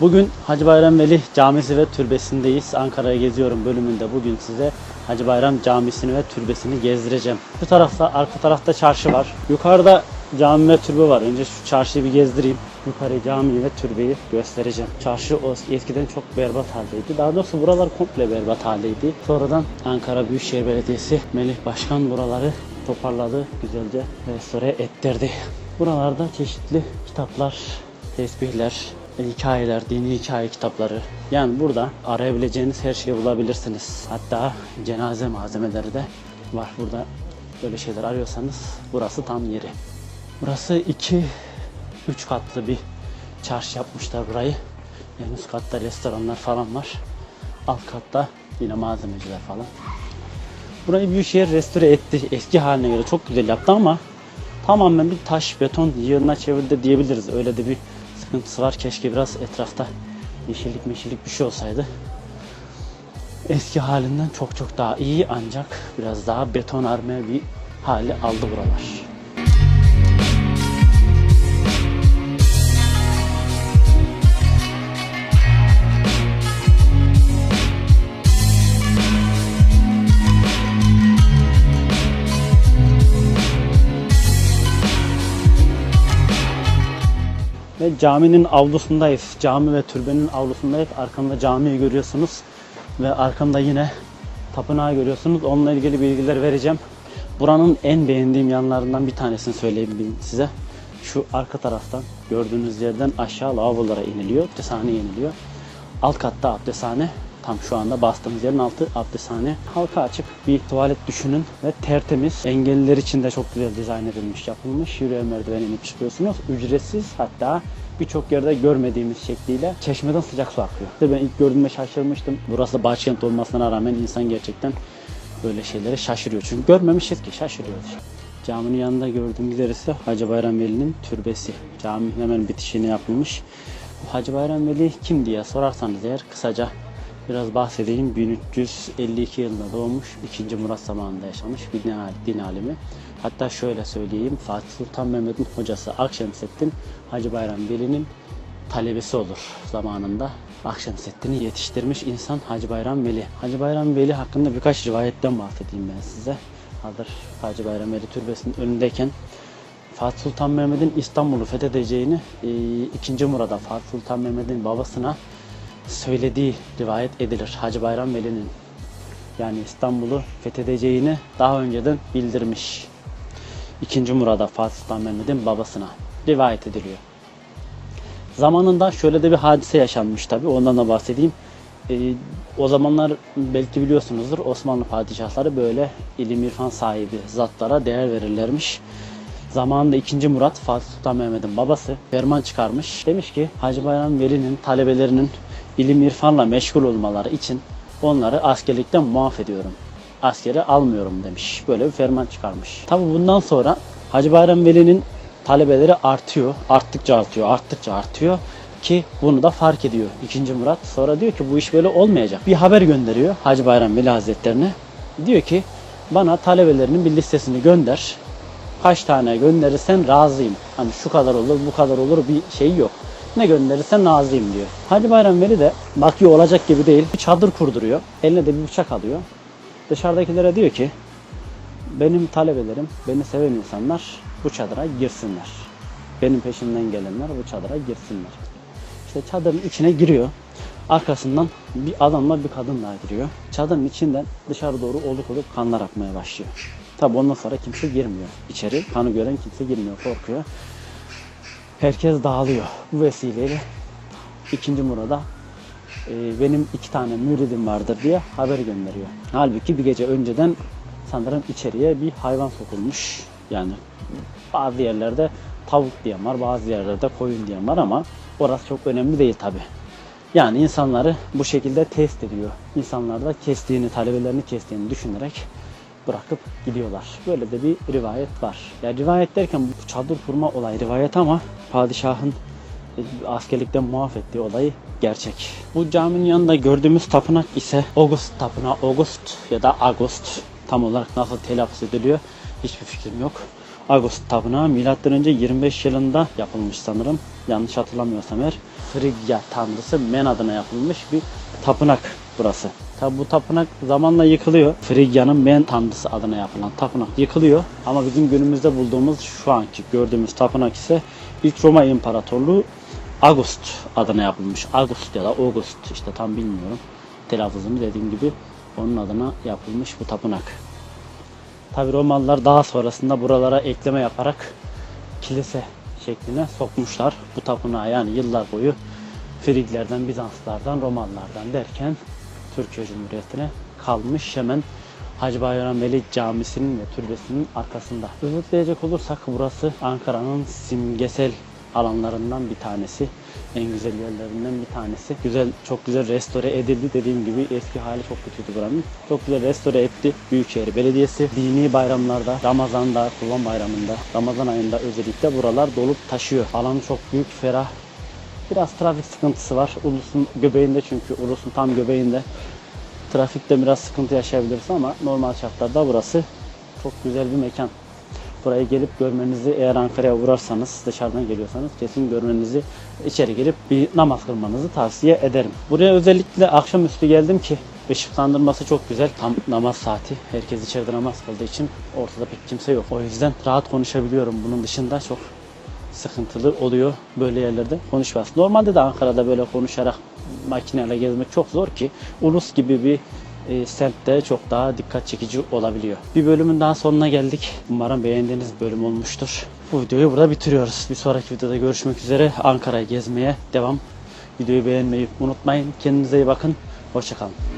Bugün Hacı Bayram Veli Camisi ve Türbesi'ndeyiz. Ankara'ya geziyorum bölümünde bugün size Hacı Bayram Camisi'ni ve türbesini gezdireceğim. Bu tarafta, arka tarafta çarşı var. Yukarıda cami ve türbe var. Önce şu çarşıyı bir gezdireyim. Yukarı camiyi ve türbeyi göstereceğim. Çarşı o eskiden çok berbat haldeydi. Daha doğrusu buralar komple berbat haldeydi. Sonradan Ankara Büyükşehir Belediyesi Melih Başkan buraları toparladı. Güzelce restore ettirdi. Buralarda çeşitli kitaplar, tesbihler, hikayeler, dini hikaye kitapları. Yani burada arayabileceğiniz her şeyi bulabilirsiniz. Hatta cenaze malzemeleri de var burada. Böyle şeyler arıyorsanız burası tam yeri. Burası iki, üç katlı bir çarşı yapmışlar burayı. En üst katta restoranlar falan var. Alt katta yine malzemeciler falan. Burayı Büyükşehir restore etti. Eski haline göre çok güzel yaptı ama tamamen bir taş beton yığına çevirdi diyebiliriz. Öyle de bir sıkıntısı var. Keşke biraz etrafta yeşillik meşillik bir şey olsaydı. Eski halinden çok çok daha iyi ancak biraz daha beton arme bir hali aldı buralar. Caminin avlusundayız. Cami ve türbenin avlusundayız. Arkamda camiyi görüyorsunuz. Ve arkamda yine tapınağı görüyorsunuz. Onunla ilgili bilgiler vereceğim. Buranın en beğendiğim yanlarından bir tanesini söyleyeyim size. Şu arka taraftan gördüğünüz yerden aşağı lavabolara iniliyor. Abdesthane iniliyor. Alt katta abdesthane. Tam şu anda bastığımız yerin altı abdesthane. Halka açık bir tuvalet düşünün ve tertemiz. Engelliler için de çok güzel dizayn edilmiş, yapılmış. Yürüyen merdiven inip çıkıyorsunuz. Ücretsiz hatta birçok yerde görmediğimiz şekliyle çeşmeden sıcak su akıyor. Ben ilk gördüğümde şaşırmıştım. Burası başkent olmasına rağmen insan gerçekten böyle şeylere şaşırıyor. Çünkü görmemişiz ki şaşırıyoruz. Caminin yanında gördüğümüz yer ise Hacı Bayram Veli'nin türbesi. Cami hemen bitişine yapılmış. Bu Hacı Bayram Veli kim diye sorarsanız eğer kısaca biraz bahsedeyim. 1352 yılında doğmuş, 2. Murat zamanında yaşamış bir din, din alimi. Hatta şöyle söyleyeyim, Fatih Sultan Mehmet'in hocası Akşemseddin Hacı Bayram Veli'nin talebesi olur zamanında. Akşemseddin'i yetiştirmiş insan Hacı Bayram Veli. Hacı Bayram Veli hakkında birkaç rivayetten bahsedeyim ben size. Hazır Hacı Bayram Veli Türbesi'nin önündeyken Fatih Sultan Mehmet'in İstanbul'u fethedeceğini e, 2. Murat'a Fatih Sultan Mehmet'in babasına söylediği rivayet edilir. Hacı Bayram Veli'nin yani İstanbul'u fethedeceğini daha önceden bildirmiş. 2. Murat'a Fatih Sultan Mehmet'in babasına rivayet ediliyor. Zamanında şöyle de bir hadise yaşanmış tabi ondan da bahsedeyim. Ee, o zamanlar belki biliyorsunuzdur Osmanlı padişahları böyle ilim irfan sahibi zatlara değer verirlermiş. Zamanında 2. Murat Fatih Sultan Mehmet'in babası ferman çıkarmış. Demiş ki Hacı Bayram Veli'nin talebelerinin ilim irfanla meşgul olmaları için onları askerlikten muaf ediyorum. Askere almıyorum demiş. Böyle bir ferman çıkarmış. Tabi bundan sonra Hacı Bayram Veli'nin talebeleri artıyor. Arttıkça artıyor, arttıkça artıyor ki bunu da fark ediyor 2. Murat. Sonra diyor ki bu iş böyle olmayacak. Bir haber gönderiyor Hacı Bayram Veli Hazretlerine. Diyor ki bana talebelerinin bir listesini gönder. Kaç tane gönderirsen razıyım. Hani şu kadar olur, bu kadar olur bir şey yok. Ne gönderirsen razıyım diyor. Hacı Bayram Veli de bakıyor olacak gibi değil. Bir çadır kurduruyor. Eline de bir bıçak alıyor. Dışarıdakilere diyor ki benim talebelerim, beni seven insanlar bu çadıra girsinler. Benim peşimden gelenler bu çadıra girsinler. İşte çadırın içine giriyor. Arkasından bir adamla bir kadın daha giriyor. Çadırın içinden dışarı doğru oluk oluk kanlar akmaya başlıyor. Tabi ondan sonra kimse girmiyor içeri. Kanı gören kimse girmiyor, korkuyor. Herkes dağılıyor. Bu vesileyle ikinci Murat'a e, benim iki tane müridim vardır diye haber gönderiyor. Halbuki bir gece önceden sanırım içeriye bir hayvan sokulmuş. Yani bazı yerlerde tavuk diyen var, bazı yerlerde koyun diyen var ama orası çok önemli değil tabi. Yani insanları bu şekilde test ediyor. İnsanlar da kestiğini, talebelerini kestiğini düşünerek bırakıp gidiyorlar. Böyle de bir rivayet var. Yani rivayet derken bu çadır kurma olay rivayet ama padişahın askerlikten muaf ettiği olayı gerçek. Bu caminin yanında gördüğümüz tapınak ise August tapınağı. August ya da August tam olarak nasıl telaffuz ediliyor hiçbir fikrim yok. August tapınağı milattan önce 25 yılında yapılmış sanırım. Yanlış hatırlamıyorsam eğer. Frigya tanrısı Men adına yapılmış bir tapınak burası. Tabi bu tapınak zamanla yıkılıyor. Frigya'nın Men tanrısı adına yapılan tapınak yıkılıyor. Ama bizim günümüzde bulduğumuz şu anki gördüğümüz tapınak ise ilk Roma İmparatorluğu August adına yapılmış. August ya da August işte tam bilmiyorum. Telaffuzunu dediğim gibi onun adına yapılmış bu tapınak. Tabi Romalılar daha sonrasında buralara ekleme yaparak kilise şekline sokmuşlar bu tapınağı yani yıllar boyu Friglerden, Bizanslardan, Romalılardan derken Türkiye Cumhuriyeti'ne kalmış hemen Hacı Bayram Veli Camisi'nin ve türbesinin arkasında. Özetleyecek olursak burası Ankara'nın simgesel alanlarından bir tanesi. En güzel yerlerinden bir tanesi. Güzel, çok güzel restore edildi. Dediğim gibi eski hali çok kötüydü buranın. Çok güzel restore etti Büyükşehir Belediyesi. Dini bayramlarda, Ramazan'da, Kurban Bayramı'nda, Ramazan ayında özellikle buralar dolup taşıyor. Alanı çok büyük, ferah. Biraz trafik sıkıntısı var. Ulus'un göbeğinde çünkü Ulus'un tam göbeğinde. Trafikte biraz sıkıntı yaşayabiliriz ama normal şartlarda burası çok güzel bir mekan. Burayı gelip görmenizi eğer Ankara'ya uğrarsanız dışarıdan geliyorsanız kesin görmenizi içeri gelip bir namaz kılmanızı tavsiye ederim. Buraya özellikle akşamüstü geldim ki ışıklandırması çok güzel. Tam namaz saati. Herkes içeride namaz kıldığı için ortada pek kimse yok. O yüzden rahat konuşabiliyorum. Bunun dışında çok sıkıntılı oluyor böyle yerlerde konuşması. Normalde de Ankara'da böyle konuşarak makineyle gezmek çok zor ki Ulus gibi bir e, semtte çok daha dikkat çekici olabiliyor. Bir bölümün daha sonuna geldik. Umarım beğendiğiniz bölüm olmuştur. Bu videoyu burada bitiriyoruz. Bir sonraki videoda görüşmek üzere. Ankara'yı gezmeye devam. Videoyu beğenmeyi unutmayın. Kendinize iyi bakın. Hoşçakalın.